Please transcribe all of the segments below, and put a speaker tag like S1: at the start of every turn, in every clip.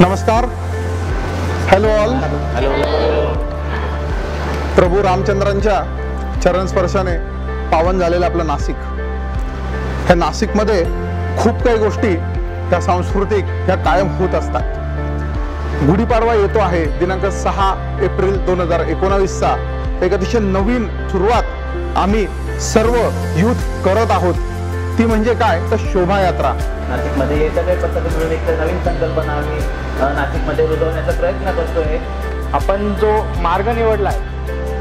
S1: नमस्कार hello all प्रभू रामचंद्रांच्या चरणस्पर्शाने पावन झालेलं आपलं नाशिक. ह्या नाशिकमध्ये खूप काही गोष्टी ह्या सांस्कृतिक ह्या कायम होत असतात. गुढीपाडवा येतो आहे दिनांक सहा एप्रिल दोन हजार एकोणावीसचा. एक अतिशय नवीन सुरुवात आम्ही सर्व युथ करत आहोत. ती म्हणजे काय? तर शोभायात्रा.
S2: नाशिकमध्ये सगळे पद्धती मिळून एक नवीन संकल्पना आम्ही नाशिकमध्ये रुजवण्याचा प्रयत्न करतोय.
S3: आपण जो मार्ग निवडलाय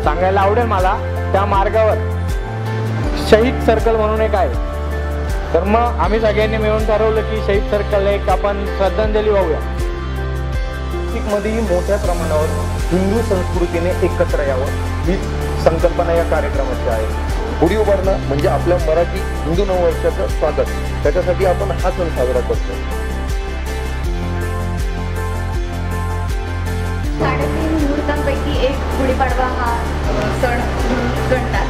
S3: सांगायला आवडेल मला त्या मार्गावर. शहीद सर्कल म्हणून एक आहे. तर मग आम्ही सगळ्यांनी मिळून ठरवलं की शहीद सर्कल एक आपण श्रद्धांजली वाहूया.
S4: नाशिकमध्येही मोठ्या प्रमाणावर हिंदू संस्कृतीने एकत्र यावं हीच संकल्पना या कार्यक्रमाची आहे. गुढी उभारणं म्हणजे आपल्या मराठी हिंदू नववर्षाचं स्वागत. त्याच्यासाठी आपण हा सण साजरा करतो
S5: साडेतीन मुहूर्तांपैकी एक गुढीपाडवा हा सण गणतात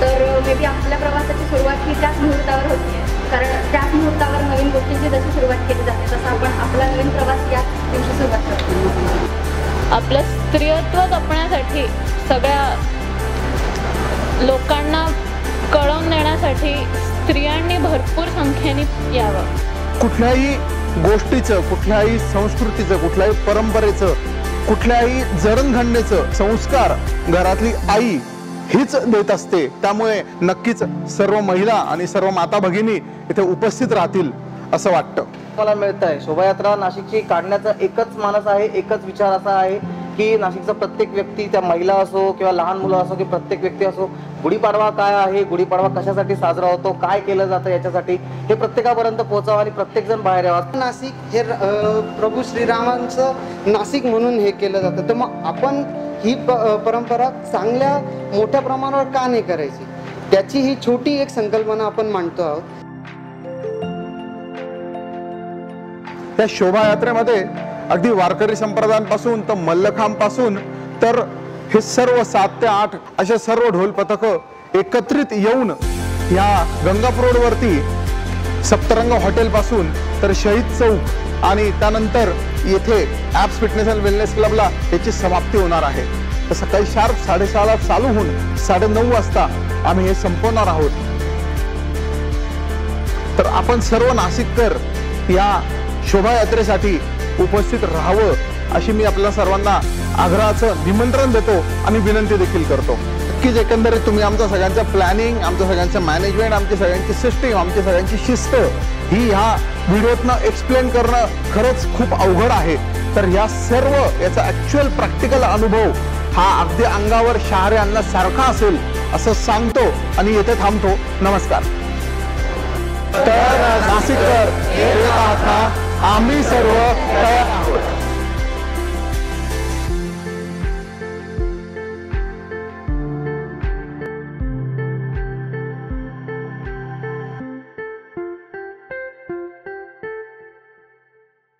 S5: तर मे बी आपल्या प्रवासाची सुरुवात ही त्याच मुहूर्तावर होती. कारण त्याच मुहूर्तावर नवीन गोष्टींची जशी सुरुवात केली जाते तसं आपण आपला नवीन प्रवास याच दिवशी सुरुवात करतो.
S6: आपलं स्त्रियत्व जपण्यासाठी सगळ्या लोकांना कळवून देण्यासाठी स्त्रियांनी भरपूर संख्येने यावं.
S1: कुठल्याही गोष्टीचं कुठल्याही संस्कृतीचं कुठल्याही परंपरेचं कुठल्याही जडणघडणेचं संस्कार घरातली आई हीच देत असते. त्यामुळे नक्कीच सर्व महिला आणि सर्व माता भगिनी इथे उपस्थित राहतील असं वाटतं.
S2: मला मिळत आहे शोभायात्रा नाशिकची काढण्याचा एकच मानस आहे एकच विचार असा आहे की नाशिकचा प्रत्येक व्यक्ती त्या महिला असो किंवा लहान मुलं असो की प्रत्येक व्यक्ती असो गुढीपाडवा काय आहे गुढीपाडवा कशासाठी साजरा होतो काय केलं जातं याच्यासाठी हे प्रत्येकापर्यंत पोहोचावं आणि प्रत्येक जण बाहेर यावा.
S7: नाशिक हे प्रभू श्रीरामांचं नाशिक म्हणून हे केलं जातं. तर मग आपण ही परंपरा चांगल्या मोठ्या प्रमाणावर का नाही करायची? त्याची ही छोटी एक संकल्पना आपण मांडतो आहोत.
S1: त्या शोभायात्रेमध्ये अगदी वारकरी संप्रदायांपासून तर मल्लखांबपासून तर हे सर्व सात ते आठ असे सर्व ढोल पथक एकत्रित येऊन या गंगापूर रोडवरती सप्तरंग हॉटेल पासून तर शहीद चौक आणि त्यानंतर येथे ॲप्स फिटनेस अँड वेलनेस क्लबला याची समाप्ती होणार आहे. तर सकाळी शार्प साडेसहाला चालू होऊन साडेनऊ वाजता आम्ही हे संपवणार आहोत. तर आपण सर्व नाशिककर या शोभायात्रेसाठी उपस्थित राहावं अशी मी आपल्या सर्वांना आग्रहाचं निमंत्रण देतो आणि विनंती देखील करतो. नक्कीच एकंदरीत तुम्ही आमचं सगळ्यांचं प्लॅनिंग आमचं सगळ्यांचं मॅनेजमेंट आमची सगळ्यांची सिस्टीम आमची सगळ्यांची शिस्त ही ह्या व्हिडिओतनं एक्सप्लेन करणं खरंच खूप अवघड आहे. तर या सर्व याचा ॲक्च्युअल प्रॅक्टिकल अनुभव हा अगदी अंगावर शहारे आणण्यासारखा असेल असं सांगतो आणि येथे थांबतो. नमस्कार. तर नाशिककर आम्ही सर्व